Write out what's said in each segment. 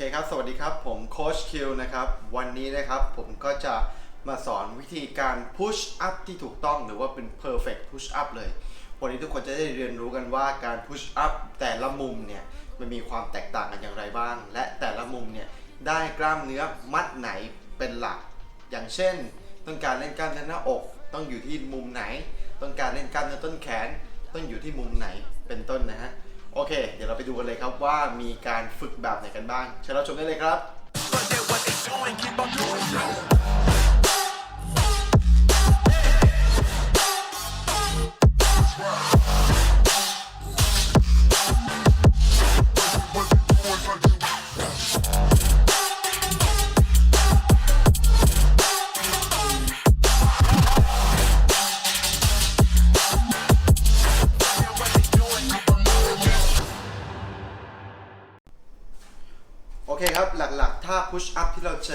เคครับ สวัสดีครับ ผมโค้ชคิวนะครับ วันนี้นะครับผมก็จะมาสอนวิธีการ push up ที่ถูกต้องหรือว่าเป็น perfect push up เลย วันนี้ทุกคนจะได้เรียนรู้กันว่าการ push up แต่ละมุมเนี่ย มันมีความแตกต่างกันอย่างไรบ้าง และแต่ละมุมเนี่ย ได้กล้ามเนื้อมัดไหนเป็นหลัก อย่างเช่น ต้องการเล่นกล้ามเนื้อหน้าอก ต้องอยู่ที่มุมไหน ต้องการเล่นกล้ามเนื้อต้นแขน ต้องอยู่ที่มุมไหนเป็นต้นนะฮะ โอเค เดี๋ยวเราไปดูกันเลยครับว่ามีการฝึกแบบไหนกันบ้างเชิญเราชมได้เลยครับ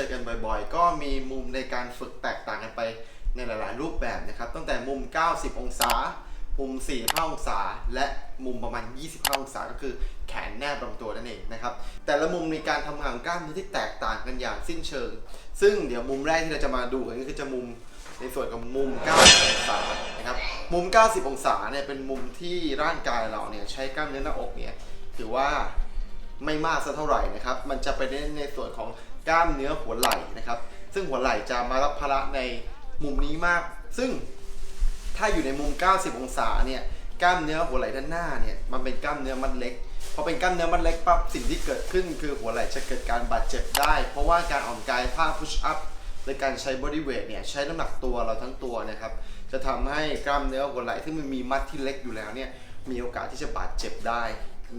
อกันบ่อยๆ ก็มีมุมในการฝึกแตกต่างกันไปในหลายๆ รูปแบบนะครับ ตั้งแต่มุม 90 องศา มุม 45 องศา และมุมประมาณ 25 องศา ก็คือแขนแนบลำตัวนั่นเองนะครับ แต่ละมุมมีการทำงานของกล้ามเนื้อที่แตกต่างกันอย่างสิ้นเชิง ซึ่งเดี๋ยวมุมแรกที่เราจะมาดูกันก็คือจะมุมในส่วนของมุม 90 องศานะครับ มุม 90 องศาเนี่ยเป็นมุมที่ร่างกายเราเนี่ยใช้กล้ามเนื้อหน้าอกเนี่ยถือว่าไม่มากสักเท่าไหร่นะครับ มันจะไปเน้นในส่วนของ กล้ามเนื้อหัวไหล่นะครับ ซึ่งหัวไหล่จะมารับภาระในมุมนี้มาก ซึ่งถ้าอยู่ในมุม 90 องศาเนี่ยกล้ามเนื้อหัวไหล่ด้านหน้าเนี่ยมันเป็นกล้ามเนื้อมัดเล็กพอเป็นกล้ามเนื้อมัดเล็กปั๊บสิ่งที่เกิดขึ้นคือหัวไหล่จะเกิดการบาดเจ็บได้ เพราะว่าการออกกายท่า push up ในการใช้ body weight เนี่ยใช้น้ำหนักตัวเราทั้งตัวนะครับจะทำให้กล้ามเนื้อหัวไหล่ที่มันมีมัดที่เล็กอยู่แล้วเนี่ยมีโอกาสที่จะบาดเจ็บได้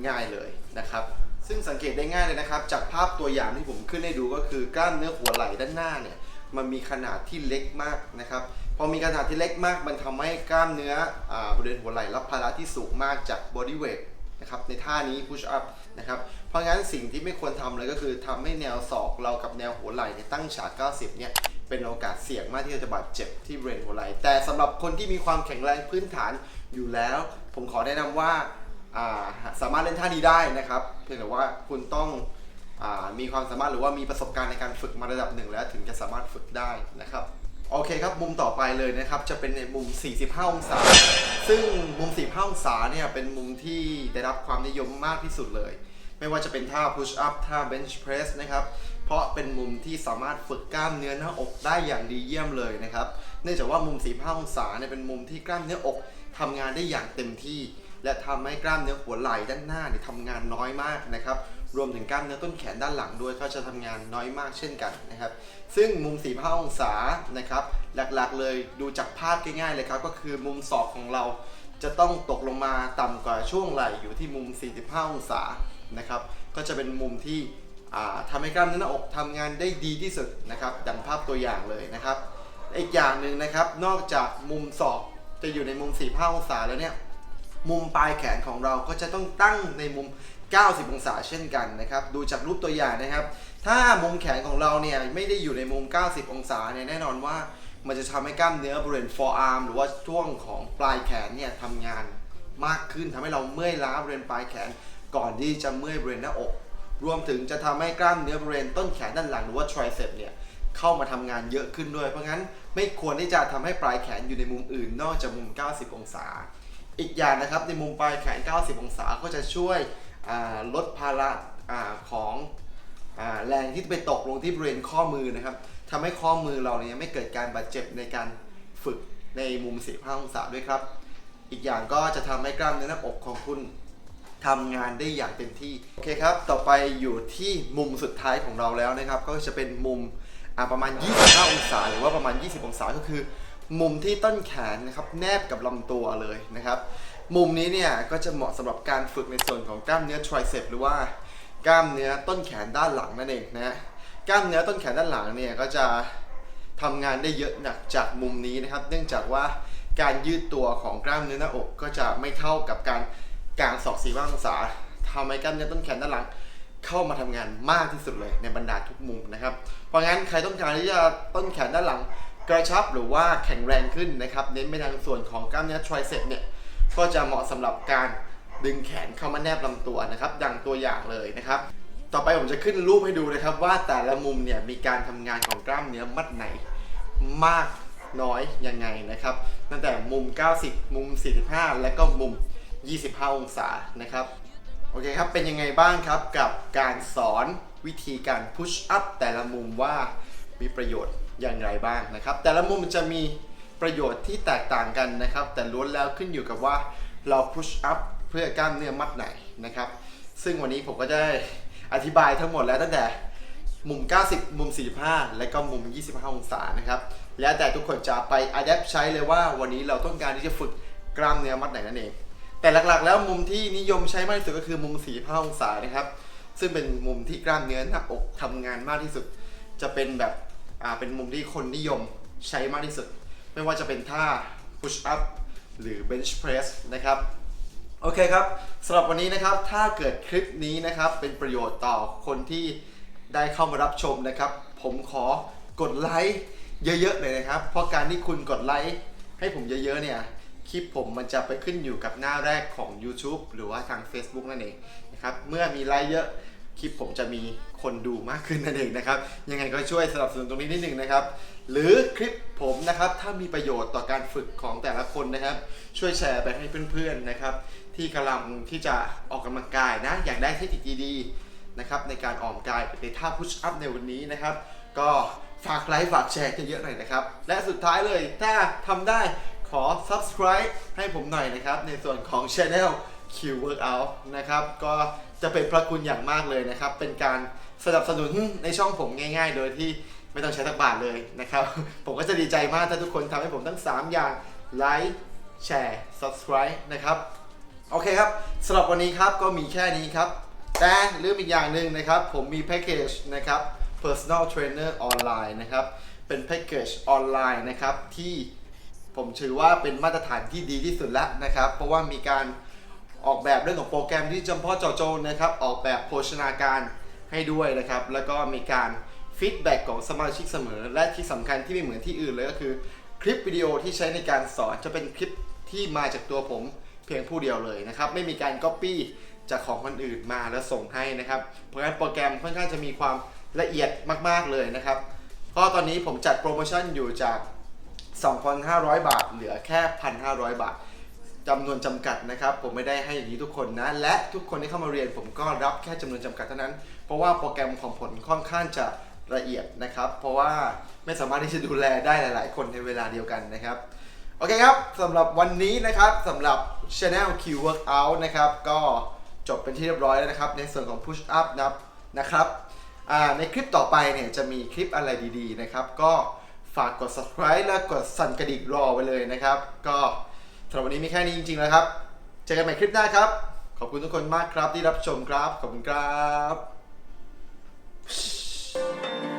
ง่ายเลยนะครับ ซึ่งสังเกตได้ง่ายเลยนะครับ จากภาพตัวอย่างที่ผมขึ้นให้ดูก็คือกล้ามเนื้อหัวไหล่ด้านหน้าเนี่ยมันมีขนาดที่เล็กมากนะครับพอมีขนาดที่เล็กมาก มันทำให้กล้ามเนื้ออบริเวณหัวไหล่รับภาระที่สูงมากจาก body weight นะครับในท่านี้ push up นะครับเพราะงั้นสิ่งที่ไม่ควรทำเลยก็คือทำให้แนวศอกเรากับแนวหัวไหล่เนี่ยตั้งฉาก 90 เนี่ยเป็นโอกาสเสี่ยงมากที่จะบาดเจ็บที่บริเวณหัวไหล่แต่สำหรับคนที่มีความแข็งแรงพื้นฐานอยู่แล้ว ผมขอแนะนำว่าอ่า สามารถเล่นท่านี้ได้นะครับ เพียงแต่ว่าคุณต้องอมีความสามารถหรือว่ามีประสบการณ์ในการฝึกมาระดับหนึ่งแล้วถึงจะสามารถฝึกได้นะครับโอเคครับมุมต่อไปเลยนะครับจะเป็นในมุม 45 องศา ซึ่งมุม 45 องศาเนี่ยเป็นมุมที่ได้รับความนิยมมากที่สุดเลย ไม่ว่าจะเป็นท่า push up ท่า bench press นะครับเพราะเป็นมุมที่สามารถฝึกกล้ามเนื้อหน้าอกได้อย่างดีเยี่ยมเลยนะครับเนื่องจากว่ามุม 45 องศาเนี่ยเป็นมุมที่กล้ามเนื้ออกทำงานได้อย่างเต็มที่ และทำให้กล้ามเนื้อหัวไหล่ด้านหน้าเนี่ยทำงานน้อยมากนะครับ รวมถึงกล้ามเนื้อต้นแขนด้านหลังด้วยก็จะทำงานน้อยมากเช่นกันนะครับ ซึ่งมุม 45 องศานะครับ หลักๆเลยดูจากภาพง่ายๆเลยครับ ก็คือมุมศอกของเราจะต้องตกลงมาต่ำกว่าช่วงไหล่อยู่ที่มุม 45 องศานะครับ ก็จะเป็นมุมที่อ่าทำให้กล้ามเนื้อหน้าอกทำงานได้ดีที่สุดนะครับดังภาพตัวอย่างเลยนะครับ อีกอย่างหนึ่งนะครับ นอกจากมุมศอกจะอยู่ในมุม 45 องศาแล้วเนี่ย มุมปลายแขนของเราก็จะต้องตั้งในมุม 90 องศาเช่นกันนะครับ ดูจากรูปตัวอย่างนะครับ ถ้ามุมแขนของเราเนี่ยไม่ได้อยู่ในมุม 90 องศาเนี่ยแน่นอนว่ามันจะทำให้กล้ามเนื้อบริเวณ forearm หรือว่าช่วงของปลายแขนเนี่ยทำงานมากขึ้นทำให้เราเมื่อยล้าบริเวณปลายแขน ก่อนที่จะเมื่อยบริเวณหน้าอก รวมถึงจะทำให้กล้ามเนื้อบริเวณต้นแขนด้านหลังหรือว่า tricep เนี่ยเข้ามาทำงานเยอะขึ้นด้วย เพราะงั้นไม่ควรที่จะทำให้ปลายแขนอยู่ในมุมอื่น นอกจากมุม 90 องศา อีกอย่างนะครับในมุมปลายแขน 90 องศาก็จะช่วยลดภาระอของอแรงที่ไปตกลงที่บริเวณข้อมือนะครับทำให้ข้อมือเราเนี่ยไม่เกิดการบาดเจ็บในการฝึกในมุม 45 องศาด้วยครับ อีกอย่างก็จะทำให้กล้ามเนื้อหน้าอกของคุณทำงานได้อย่างเต็มที่ โอเคครับ ต่อไปอยู่ที่มุมสุดท้ายของเราแล้วนะครับ ก็จะเป็นมุมประมาณ 25 องศา หรือว่าประมาณ 20 องศาก็คือ มุมที่ต้นแขนนะครับแนบกับลำตัวเลยนะครับ มุมนี้เนี่ยก็จะเหมาะสำหรับการฝึกในส่วนของกล้ามเนื้อ tricep หรือว่ากล้ามเนื้อต้นแขนด้านหลังนั่นเองนะกล้ามเนื้อต้นแขนด้านหลังเนี่ยก็จะทำงานได้เยอะหนักจากมุมนี้นะครับ เนื่องจากว่าการยืดตัวของกล้ามเนื้อหน้าอกก็จะไม่เท่ากับการกางศอกสีองศาทำให้กล้ามเนื้อต้นแขนด้านหลัง เข้ามาทำงานมากที่สุดเลยในบรรดาทุกมุมนะครับ เพราะงั้นใครต้องการที่จะต้นแขนด้านหลัง กระชับหรือว่าแข็งแรงขึ้นนะครับ เน้นไปทางส่วนของกล้ามเนื้อ tricep เนี่ยก็จะเหมาะสำหรับการดึงแขนเข้ามาแนบลำตัวนะครับ ดังตัวอย่างเลยนะครับ ต่อไปผมจะขึ้นรูปให้ดูนะครับ ว่าแต่ละมุมเนี่ยมีการทำงานของกล้ามเนื้อมัดไหนมากน้อยยังไงนะครับ ตั้งแต่มุม 90 มุม 45 และก็มุม 25 องศานะครับโอเคครับ เป็นยังไงบ้างครับกับการสอนวิธีการ push up แต่ละมุมว่ามีประโยชน์ อย่างไรบ้างนะครับ แต่ละมุมจะมีประโยชน์ที่แตกต่างกันนะครับ แต่ล้วนแล้วขึ้นอยู่กับว่าเรา push up เพื่อกล้ามเนื้อมัดไหนนะครับ ซึ่งวันนี้ผมก็จะได้อธิบายทั้งหมดแล้วตั้งแต่มุม 90 มุม 45 และก็มุม 25 องศานะครับ แล้วแต่ทุกคนจะไป adapt ใช้เลยว่าวันนี้เราต้องการที่จะฝึกกล้ามเนื้อมัดไหนนั่นเอง แต่หลักๆ แล้วมุมที่นิยมใช้มากที่สุดก็คือมุม 45 องศานะครับ ซึ่งเป็นมุมที่กล้ามเนื้อหน้าอกทำงานมากที่สุด จะเป็นแบบ อ่าเป็นมุมที่คนนิยมใช้มากที่สุด ไม่ว่าจะเป็นท่า push up หรือ bench press นะครับ โอเคครับสำหรับวันนี้นะครับถ้าเกิดคลิปนี้นะครับ เป็นประโยชน์ต่อคนที่ได้เข้ามารับชมนะครับ ผมขอกดไลค์เยอะๆเลยนะครับ เพราะการที่คุณกดไลค์ให้ผมเยอะๆเนี่ยคลิปผมมันจะไปขึ้นอยู่กับหน้าแรกของ YouTube หรือว่าทาง Facebook นั่นเองนะครับเมื่อมีไลค์เยอะ คลิปผมจะมีคนดูมากขึ้นนั่นเองนะครับ ยังไงก็ช่วยสนับสนุนตรงนี้นิดนึงนะครับ หรือคลิปผมนะครับถ้ามีประโยชน์ต่อการฝึกของแต่ละคนนะครับ ช่วยแชร์ไปให้เพื่อนๆนะครับ ที่กำลังที่จะออกกำลังกายนะ อยากได้เทคนิคดีๆนะครับในการออกกำลังกายในท่าพุชอัพในวันนี้นะครับ ก็ฝากไลค์ฝากแชร์เยอะๆหน่อยนะครับ และสุดท้ายเลยถ้าทำได้ขอ subscribe ให้ผมหน่อยนะครับ ในส่วนของ Channel Q Workout นะครับก็จะเป็นพระคุณอย่างมากเลยนะครับ เป็นการสนับสนุนในช่องผมง่าย ๆ โดยที่ไม่ต้องใช้สักบาทเลยนะครับ ผมก็จะดีใจมากถ้าทุกคนทำให้ผมทั้ง 3 อย่างไลค์แชร์ subscribe นะครับ โอเคครับสำหรับวันนี้ครับก็มีแค่นี้ครับ แต่ลืมอีกอย่างหนึ่งนะครับ ผมมีแพ็กเกจนะครับ personal trainer ออนไลน์นะครับ เป็นแพ็กเกจออนไลน์นะครับที่ผมถือว่าเป็นมาตรฐานที่ดีที่สุดแล้วนะครับ เพราะว่ามีการ ออกแบบเรื่องของโปรแกรมที่จำเพาะเจาะจงนะครับ ออกแบบโภชนาการให้ด้วยนะครับ แล้วก็มีการฟีดแบ็กของสมาชิกเสมอ และที่สำคัญที่ไม่เหมือนที่อื่นเลยก็คือ คลิปวิดีโอที่ใช้ในการสอนจะเป็นคลิปที่มาจากตัวผมเพียงผู้เดียวเลยนะครับ ไม่มีการ Copy จากของคนอื่นมาแล้วส่งให้นะครับ เพราะฉะนั้นโปรแกรมค่อนข้างจะมีความละเอียดมาก ๆเลยนะครับก็ตอนนี้ผมจัดโปรโมชั่นอยู่จาก 2,500 บาท เหลือแค่ 1,500 บาท จำนวนจำกัดนะครับ ผมไม่ได้ให้อย่างนี้ทุกคนนะ และทุกคนที่เข้ามาเรียน ผมก็รับแค่จำนวนจำกัดเท่านั้น เพราะว่าโปรแกรมของผมค่อนข้างจะละเอียดนะครับ เพราะว่าไม่สามารถที่จะดูแลได้หลาย ๆ คนในเวลาเดียวกันนะครับโอเคครับสำหรับวันนี้นะครับสำหรับ Channel Q Workout นะครับก็จบเป็นที่เรียบร้อยแล้วนะครับ ในส่วนของ Push Up นับนะครับในคลิปต่อไปเนี่ยจะมีคลิปอะไรดี ๆ นะครับ ก็ฝากกด subscribe และกดสั่นกระดิ่งรอไว้เลยนะครับ ก็ำหรับวันนี้มีแค่นี้จริงๆแล้วครับเจอกันใหม่คลิปหน้าครับ ขอบคุณทุกคนมากครับที่รับชมครับ ขอบคุณครับ